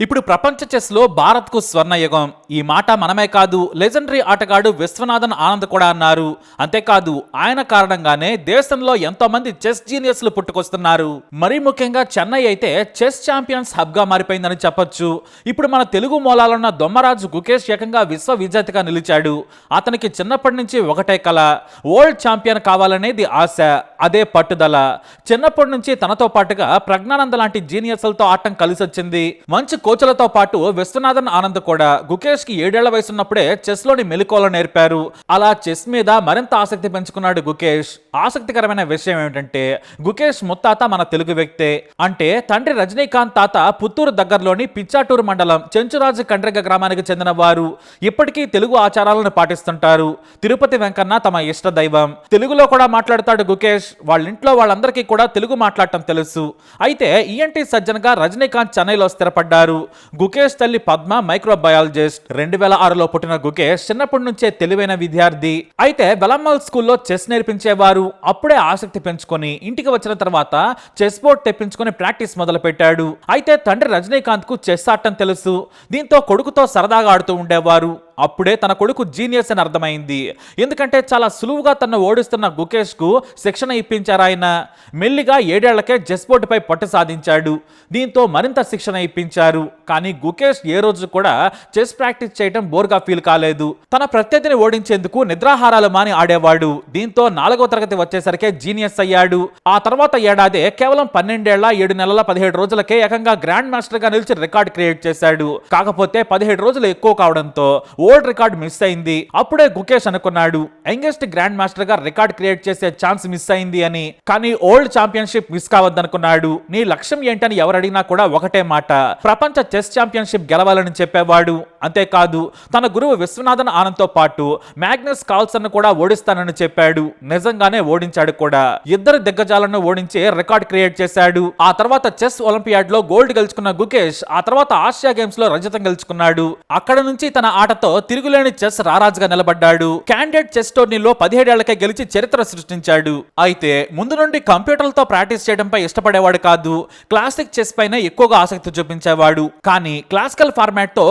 ఇప్పుడు ప్రపంచ చెస్లో భారత్కు స్వర్ణయుగం. ఈ మాట మనమే కాదు లెజెండరీ ఆటగాడు విశ్వనాథన్ ఆనంద్ కూడా అన్నారు. అంతేకాదు ఆయన కారణంగానే దేశంలో ఎంతో మంది చెస్ జీనియస్లు పుట్టుకొస్తున్నారు. మరీ ముఖ్యంగా చెన్నై అయితే చెస్ ఛాంపియన్స్ హబ్గా మారిపోయిందని చెప్పొచ్చు. ఇప్పుడు మన తెలుగు మూలాలున్న దొమ్మరాజు గుకేష్ ఏకంగా విశ్వ విజేతగా నిలిచాడు. అతనికి చిన్నప్పటి నుంచి ఒకటే కల. వరల్డ్ ఛాంపియన్ కావాలనేది ఆశ అదే పట్టుదల. చిన్నప్పటి నుంచి తనతో పాటుగా ప్రజ్ఞానంద లాంటి జీనియస్లతో ఆటం కలిసొచ్చింది. మంచి కోచ్లతో పాటు విశ్వనాథన్ ఆనంద్ కూడా గుకేష్కి ఏడేళ్ళ వయసున్నప్పుడే చెస్లోని మెలకువలు నేర్పారు. అలా చెస్ మీద మరింత ఆసక్తి పెంచుకున్నాడు గుకేష్. ఆసక్తికరమైన విషయం ఏమిటంటే గుకేష్ ముత్తాత మన తెలుగు వ్యక్తే. అంటే తండ్రి రజనీకాంత్ తాత పుత్తూరు దగ్గరలోని పిచ్చాటూరు మండలం చెంచురాజు కండ్రిగ గ్రామానికి చెందిన వారు ఇప్పటికీ తెలుగు ఆచారాలను పాటిస్తుంటారు. తిరుపతి వెంకన్న తమ ఇష్ట దైవం. తెలుగులో కూడా మాట్లాడతాడు గుకేష్. వాళ్ళ ఇంట్లో వాళ్ళందరికీ కూడా తెలుగు మాట్లాడటం తెలుసు. అయితే ఈఎన్టీ సజ్జన్గా రజనీకాంత్ చెన్నైలో స్థిరపడ్డారు. గుకేష్ తల్లి పద్మ మైక్రోబయాలజిస్ట్ రెండు వేల ఆరులో పుట్టిన గుకేష్ చిన్నప్పటి నుంచే తెలివైన విద్యార్థి. అయితే వెలమ్మల్ స్కూల్లో చెస్ నేర్పించేవారు. అప్పుడే ఆసక్తి పెంచుకొని ఇంటికి వచ్చిన తర్వాత చెస్ బోర్డ్ తెప్పించుకొని ప్రాక్టీస్ మొదలు పెట్టాడు అయితే తండ్రి రజనీకాంత్కు చెస్ ఆడటం తెలుసు. దీంతో కొడుకుతో సరదాగా ఆడుతూ ఉండేవారు. అప్పుడే తన కొడుకు జీనియస్ అని అర్థమైంది. ఎందుకంటే చాలా సులువుగా తను ఓడిస్తున్న గుకేష్కు శిక్షణ ఇప్పించారు ఆయన. మెల్లిగా ఏడేళ్ళకే జెస్బోర్డుపై పట్టు సాధించాడు. దీంతో మరింత శిక్షణ ఇప్పించారు. కానీ గుకేష్ ఏ రోజు కూడా చెస్ ప్రాక్టీస్ చేయడం బోర్గా ఫీల్ కాలేదు. తన ప్రత్యర్థిని ఓడించేందుకు నిద్రాహారాలు మాని ఆడేవాడు. దీంతో నాలుగో తరగతి వచ్చేసరికి జీనియస్ అయ్యాడు. ఆ తర్వాత ఏడాదే కేవలం పన్నెండేళ్ళ ఏడు నెలల పదిహేడు రోజులకే ఏకంగా గ్రాండ్ మాస్టర్గా నిలిచి రికార్డ్ క్రియేట్ చేశాడు. కాకపోతే పదిహేడు రోజులు ఎక్కువ కావడంతో ఓల్డ్ రికార్డ్ మిస్ అయింది. అప్పుడే గుకేష్ అనుకున్నాడు యంగెస్ట్ గ్రాండ్ మాస్టర్గా రికార్డ్ క్రియేట్ చేసే ఛాన్స్ మిస్ అయింది అని. కానీ ఓల్డ్ ఛాంపియన్షిప్ మిస్ కావద్దనుకున్నాడు. నీ లక్ష్యం ఏంటని ఎవరు అడిగినా కూడా ఒకటే మాట ప్రపంచ చెస్ ఛాంపియన్షిప్ గెలవాలని చెప్పేవాడు. అంతేకాదు తన గురువు విశ్వనాథన్ ఆనంద్తో పాటు మ్యాగ్నస్ కాల్సన్ కూడా ఓడిస్తానని చెప్పాడు. నిజంగానే ఓడించాడు కూడా. ఇద్దరు దిగ్గజాలను ఓడించే రికార్డ్ క్రియేట్ చేశాడు. ఆ తర్వాత చెస్ ఒలింపియాడ్లో గోల్డ్ గెలుచుకున్న గుకేష్ ఆ తర్వాత ఆసియా గేమ్స్లో రజతం గెలుచుకున్నాడు. అక్కడ నుంచి తన ఆటతో తిరుగులేని చెస్ రారాజుగా నిలబడ్డాడు. క్యాండిడేట్ చెస్ టోర్నీలో పదిహేడేళ్ళకే గెలిచి చరిత్ర సృష్టించాడు. అయితే ముందు నుండి కంప్యూటర్లతో ప్రాక్టీస్ చేయడంపై ఇష్టపడేవాడు కాదు. క్లాసిక్ చెస్ పైన ఎక్కువగా ఆసక్తి చూపించేవాడు. కానీ క్లాసికల్ ఫార్మాట్తో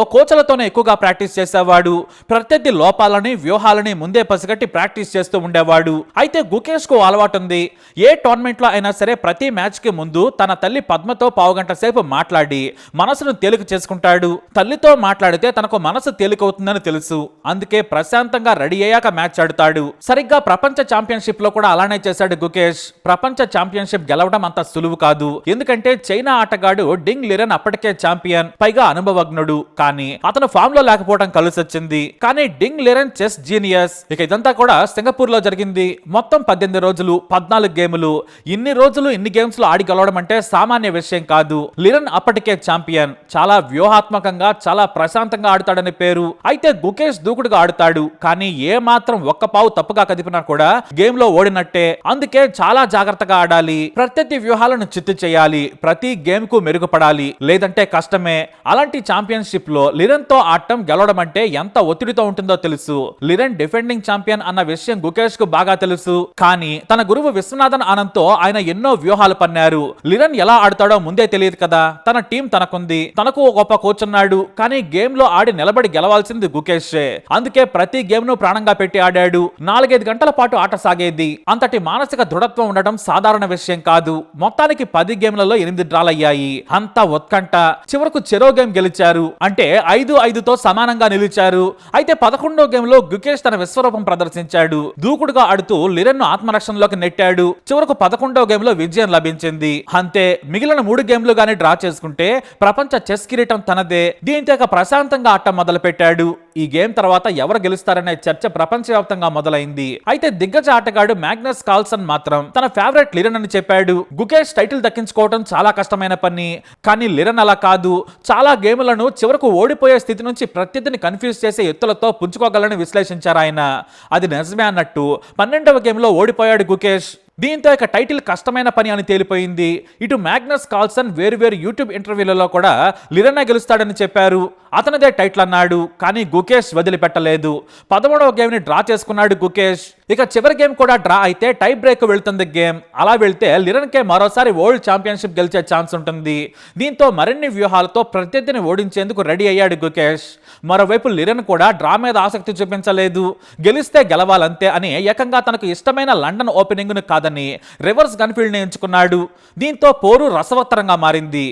కోచలతోనే ఎక్కువగా ప్రాక్టీస్ చేసేవాడు. ప్రత్యర్థి లోపాలని వ్యూహాలని ముందే పసిగట్టి ప్రాక్టీస్ చేస్తూ ఉండేవాడు. అయితే గుకేష్కు అలవాటు ఉంది ఏ టోర్నమెంట్లో అయినా సరే ప్రతి మ్యాచ్కి ముందు తన తల్లి పద్మతో పావుగంట సేపు మాట్లాడి మనసును తేలిక చేసుకుంటాడు. తల్లితో మాట్లాడితే తనకు మనసు తేలికవుతుందని తెలుసు. అందుకే ప్రశాంతంగా రెడీ అయ్యాక మ్యాచ్ ఆడుతాడు. సరిగ్గా ప్రపంచ ఛాంపియన్షిప్లో కూడా అలానే చేశాడు గుకేష్. ప్రపంచ ఛాంపియన్షిప్ గెలవడం అంత సులువు కాదు. ఎందుకంటే చైనా ఆటగాడు డింగ్ లిరన్ అప్పటికే ఛాంపియన్ పైగా అనుభవజ్ఞుడు. కానీ అతను ఫామ్లో లేకపోవడం కలిసి వచ్చింది కానీ డింగ్ లిరన్ చెస్ జీనియస్. ఇక ఇదంతా కూడా సింగపూర్లో జరిగింది. మొత్తం పద్దెనిమిది రోజులు పద్నాలుగు గేములు. ఇన్ని రోజులు ఇన్ని గేమ్స్లో ఆడి గెలవడం అంటే సామాన్య విషయం కాదు. లిరన్ అప్పటికే ఛాంపియన్. చాలా వ్యూహాత్మకంగా చాలా ప్రశాంతంగా ఆడుతాడని పేరు. అయితే గుకేష్ దూకుడుగా ఆడుతాడు. కానీ ఏ మాత్రం ఒక్క పావు తప్పుగా కదిపినా కూడా గేమ్లో ఓడినట్టే. అందుకే చాలా జాగ్రత్తగా ఆడాలి. ప్రత్యర్థి వ్యూహాలను చిత్తు చేయాలి. ప్రతి గేమ్కు మెరుగుపడాలి. లేదంటే కష్టమే. అలాంటి ఛాంపియన్షిప్లో లిరన్తో ఆడటం గెలవడం అంటే ఎంత ఒత్తిడితో ఉంటుందో తెలుసు. లిరెన్ డిఫెండింగ్ ఛాంపియన్ అన్న విషయం గుకేష్కు బాగా తెలుసు. కానీ తన గురువు విశ్వనాథన్ ఆనంద్తో ఆయన ఎన్నో వ్యూహాలు పన్నారు. లిరన్ ఎలా ఆడతాడో ముందే తెలియదు కదా. తన టీం తనకుంది. తనకు ఒక గొప్ప కోచ్ ఉన్నాడు. కానీ గేమ్లో ఆడి నిలబడి గెలవాల్సింది గుకేష్. అందుకే ప్రతి గేమ్ను ప్రాణంగా పెట్టి ఆడాడు. నాలుగైదు గంటల పాటు ఆట సాగేది. అంతటి మానసిక దృఢత్వం ఉండడం సాధారణ విషయం కాదు. మొత్తానికి పది గేమ్లలో ఎనిమిది డ్రాలు అయ్యాయి అంతా ఉత్కంఠ. చివరకు చెరో గేమ్ గెలిచారు. అంటే ఐదు ఐదుతో సమానంగా నిలిచారు. అయితే పదకొండో గేమ్లో గుకేష్ తన విశ్వరూపం ప్రదర్శించాడు. దూకుడుగా ఆడుతూ లిరన్ను ఆత్మరక్షణలోకి నెట్టాడు. చివరకు పదకొండో గేమ్లో విజయం లభించింది. అంతే మిగిలిన మూడు గేమ్లు గానీ డ్రా చేసుకుంటే ప్రపంచ చెస్ కిరీటం తనదే. దీంతో ప్రశాంతంగా ఆట మొదలు పెట్టాడు ఈ గేమ్ తర్వాత ఎవరు గెలుస్తారనే చర్చ ప్రపంచవ్యాప్తంగా మొదలైంది. అయితే దిగ్గజ ఆటగాడు మ్యాగ్నస్ కాల్సన్ మాత్రం తన ఫేవరెట్ లిరన్ అని చెప్పాడు. గుకేష్ టైటిల్ దక్కించుకోవడం చాలా కష్టమైన పని. కానీ లిరన్ అలా కాదు. చాలా గేములను చివరకు ఓడిపోయే స్థితి నుంచి ప్రత్యర్థిని కన్ఫ్యూజ్ చేసే ఎత్తులతో పుంజుకోగలని విశ్లేషించారు ఆయన. అది నిజమే అన్నట్టు. పన్నెండవ గేమ్లో ఓడిపోయాడు గుకేష్. దీంతో ఇక టైటిల్ కష్టమైన పని అని తేలిపోయింది. ఇటు మ్యాగ్నస్ కాల్సన్ వేరువేరు యూట్యూబ్ ఇంటర్వ్యూలలో కూడా లిరన్నా గెలుస్తాడని చెప్పారు. అతనిదే టైటిల్ అన్నాడు. కానీ గుకేష్ వదిలిపెట్టలేదు. పదమూడవ గేమ్ని డ్రా చేసుకున్నాడు గుకేష్. ఇక చివరి గేమ్ కూడా డ్రా అయితే టై బ్రేక్ వెళ్తుంది గేమ్. అలా వెళ్తే లిరన్కే మరోసారి వరల్డ్ ఛాంపియన్షిప్ గెలిచే ఛాన్స్ ఉంటుంది. దీంతో మరిన్ని వ్యూహాలతో ప్రత్యర్థిని ఓడించేందుకు రెడీ అయ్యాడు గుకేష్. మరోవైపు లిరన్ కూడా డ్రా మీద ఆసక్తి చూపించలేదు. గెలిస్తే గెలవాలంతే అని ఏకంగా తనకు ఇష్టమైన లండన్ ఓపెనింగ్ను కాదని రివర్స్ గన్ఫీల్డ్ని ఎంచుకున్నాడు. దీంతో పోరు రసవత్తరంగా మారింది.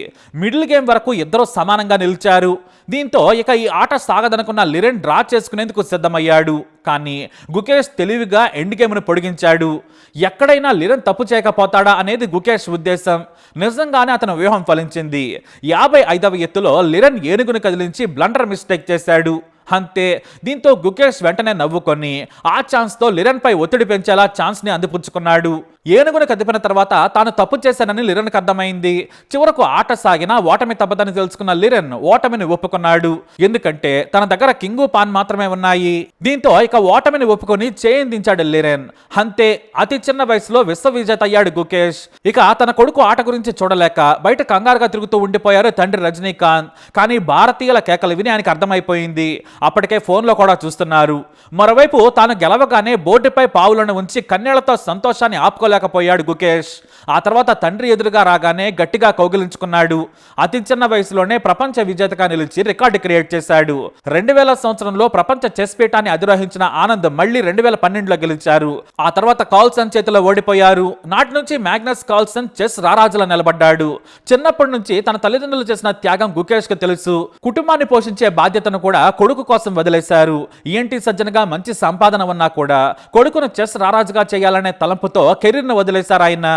మిడిల్ గేమ్ వరకు ఇద్దరు సమానంగా నిలిచారు. దీంతో ఇక ఈ ఆట సాగదనుకున్న లిరెన్ డ్రా చేసుకునేందుకు సిద్ధమయ్యాడు. కానీ గుకేష్ తెలివిగా ఎండ్ గేమ్ను పొడిగించాడు. ఎక్కడైనా లిరెన్ తప్పు చేయకపోతాడా అనేది గుకేష్ ఉద్దేశం. నిజంగానే అతను వ్యూహం ఫలించింది. యాభై ఐదవ ఎత్తులో లిరెన్ ఏనుగును కదిలించి బ్లండర్ మిస్టేక్ చేశాడు. అంతే దీంతో గుకేష్ వెంటనే నవ్వుకొని ఆ ఛాన్స్తో లిరన్పై ఒత్తిడి పెంచేలా ఛాన్స్ని అందిపుచ్చుకున్నాడు. ఏనుగును కదిపిన తర్వాత తాను తప్పు చేశానని లిరన్కు అర్థమైంది. చివరకు ఆట సాగినా ఓటమి తప్పదని తెలుసుకున్న లిరన్ ఓటమిని ఒప్పుకున్నాడు. ఎందుకంటే తన దగ్గర కింగు పాన్ మాత్రమే ఉన్నాయి. దీంతో ఇక ఓటమిని ఒప్పుకొని చేయిందించాడు లిరన్. అంతే అతి చిన్న వయసులో విశ్వ విజేత అయ్యాడు గుకేష్. ఇక తన కొడుకు ఆట గురించి చూడలేక బయట కంగారుగా తిరుగుతూ ఉండిపోయారు తండ్రి రజనీకాంత్. కానీ భారతీయుల కేకలు విని ఆయనకు అర్థమైపోయింది. అప్పటికే ఫోన్లో కూడా చూస్తున్నారు. మరోవైపు తాను గెలవగానే బోర్డుపై పావులను ఉంచి కన్నీళ్ళతో సంతోషాన్ని ఆపుకోలేకపోయాడు గుకేష్. ఆ తర్వాత తండ్రి ఎదురుగా రాగానే గట్టిగా కౌగిలించుకున్నాడు. అతి చిన్న వయసులోనే ప్రపంచ విజేతగా నిలిచి రికార్డు క్రియేట్ చేశాడు. రెండు వేల సంవత్సరంలో ప్రపంచ చెస్ పీఠాన్ని అధిరోహించిన ఆనంద్ మళ్ళీ రెండు వేల పన్నెండులో గెలిచారు. ఆ తర్వాత కాల్సన్ చేతిలో ఓడిపోయారు. నాటి నుంచి మ్యాగ్నస్ కాల్సన్ చెస్ రారాజులా నిలబడ్డాడు. చిన్నప్పటి నుంచి తన తల్లిదండ్రులు చేసిన త్యాగం గుకేష్కు తెలుసు. కుటుంబాన్ని పోషించే బాధ్యతను కూడా కొడుకు కోసం వదిలేశారు. ఈఎన్టీ సజ్జనగా మంచి సంపాదన ఉన్నా కూడా కొడుకును చెస్ రారాజుగా చేయాలనే తలంపుతో కెరీర్ను వదిలేశారు ఆయన.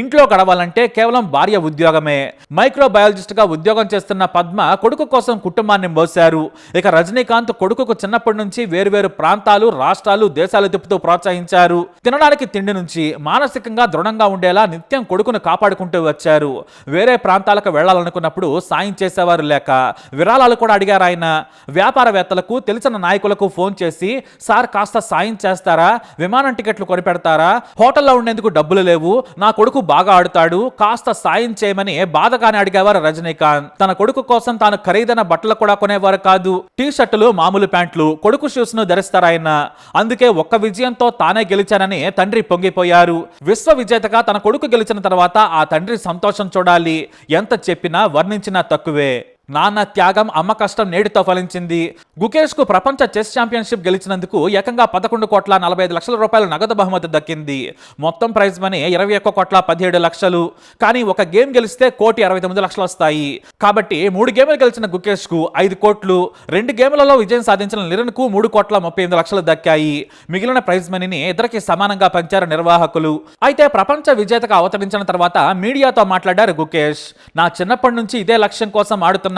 ఇంట్లో గడవాలంటే కేవలం భార్య ఉద్యోగమే. మైక్రోబయాలజిస్ట్గా ఉద్యోగం చేస్తున్న పద్మ కొడుకు కోసం కుటుంబాన్ని మోశారు. ఇక రజనీకాంత్ కొడుకుకు చిన్నప్పటి నుంచి వేరువేరు ప్రాంతాలు రాష్ట్రాలు దేశాలు తిప్పుతూ ప్రోత్సహించారు. తినడానికి తిండి నుంచి మానసికంగా దృఢంగా ఉండేలా నిత్యం కొడుకును కాపాడుకుంటూ వచ్చారు. వేరే ప్రాంతాలకు వెళ్ళాలనుకున్నప్పుడు సాయం చేసేవారు లేక విరాళాలు కూడా అడిగారు ఆయన. వ్యాపారవేత్త వ్యాపారవేత్తలకు తెలిసిన నాయకులకు ఫోన్ చేసి సార్ కాస్త సాయం చేస్తారా? విమానం టికెట్లు కొనిపెడతారా? హోటల్లో ఉండేందుకు డబ్బులు లేవు. నా కొడుకు బాగా ఆడుతాడు. కాస్త సాయం చేయమని బాధగానే అడిగేవారు రజనీకాంత్. తన కొడుకు కోసం తాను ఖరీదైన బట్టలు కూడా కొనేవారు కాదు. టీ షర్టులు మామూలు ప్యాంట్లు కొడుకు షూస్ను ధరిస్తారాయన అందుకే ఒక్క విజయంతో తానే గెలిచానని తండ్రి పొంగిపోయారు. విశ్వ విజేతగా తన కొడుకు గెలిచిన తర్వాత ఆ తండ్రి సంతోషం చూడాలి. ఎంత చెప్పినా వర్ణించినా తక్కువే. నాన్న త్యాగం అమ్మ కష్టం నేటితో ఫలించింది. గుకేష్కు ప్రపంచ చెస్ ఛాంపియన్షిప్ గెలిచినందుకు ఏకంగా పదకొండు కోట్ల నలభై ఐదు లక్షల రూపాయల నగదు బహుమతి దక్కింది. మొత్తం ప్రైజ్ మనీ ఇరవై ఒక్క కోట్ల పదిహేడు లక్షలు. కానీ ఒక గేమ్ గెలిస్తే కోటి అరవై తొమ్మిది లక్షలు వస్తాయి. కాబట్టి మూడు గేములు గెలిచిన గుకేష్కు ఐదు కోట్లు. రెండు గేములలో విజయం సాధించిన నిరణ్కు మూడు కోట్ల ముప్పై ఎనిమిది లక్షలు దక్కాయి. మిగిలిన ప్రైజ్ మనీని ఇద్దరికి సమానంగా పంచారు నిర్వాహకులు. అయితే ప్రపంచ విజేతగా అవతరించిన తర్వాత మీడియాతో మాట్లాడారు గుకేష్. నా చిన్నప్పటి నుంచి ఇదే లక్ష్యం కోసం ఆడుతున్న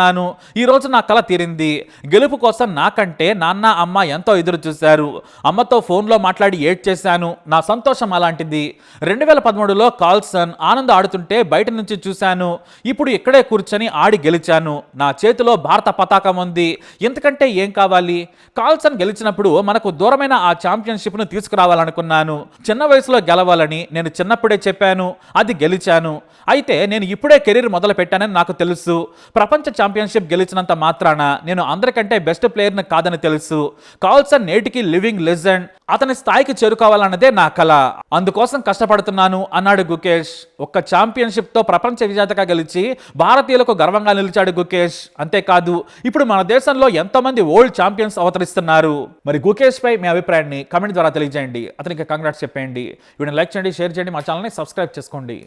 ఈ రోజు నా కల తీరింది. గెలుపు కోసం నాకంటే నాన్న అమ్మ ఎంతో ఎదురు చూశారు. అమ్మతో ఫోన్లో మాట్లాడి ఏడ్ చేశాను. నా సంతోషం అలాంటిది. రెండు వేల పదమూడులో కాల్సన్ ఆనంద్ ఆడుతుంటే బయట నుంచి చూశాను. ఇప్పుడు ఇక్కడే కూర్చొని ఆడి గెలిచాను. నా చేతిలో భారత పతాకం ఉంది. ఇంతకంటే ఏం కావాలి? కాల్సన్ గెలిచినప్పుడు మనకు దూరమైన ఆ ఛాంపియన్షిప్ను తీసుకురావాలనుకున్నాను. చిన్న వయసులో గెలవాలని నేను చిన్నప్పుడే చెప్పాను. అది గెలిచాను. అయితే నేను ఇప్పుడే కెరీర్ మొదలు పెట్టానని నాకు తెలుసు. ప్రపంచ ఛాంపియన్షిప్ గెలిచినంత మాత్రాన నేను అందరికంటే బెస్ట్ ప్లేయర్ని కాదని తెలుసు. కాల్సన్ నేటికి లివింగ్ లెజెండ్ అతని స్థాయికి చేరుకోవాలన్నదే నా కల. అందుకోసం కష్టపడుతున్నాను అన్నాడు గుకేష్. ఒక్క ఛాంపియన్షిప్తో ప్రపంచ విజేతగా గెలిచి భారతీయులకు గర్వంగా నిలిచాడు గుకేష్. అంతేకాదు ఇప్పుడు మన దేశంలో ఎంతో మంది ఓల్డ్ ఛాంపియన్స్ అవతరిస్తున్నారు. మరి గుకేష్ పై మీ అభిప్రాయాన్ని కమెంట్ ద్వారా తెలియజేయండి. అతనికి కంగ్రాట్స్ చెప్పండి వీడిని లైక్ చేయండి షేర్ చేయండి మా ఛానల్ని సబ్స్క్రైబ్ చేసుకోండి.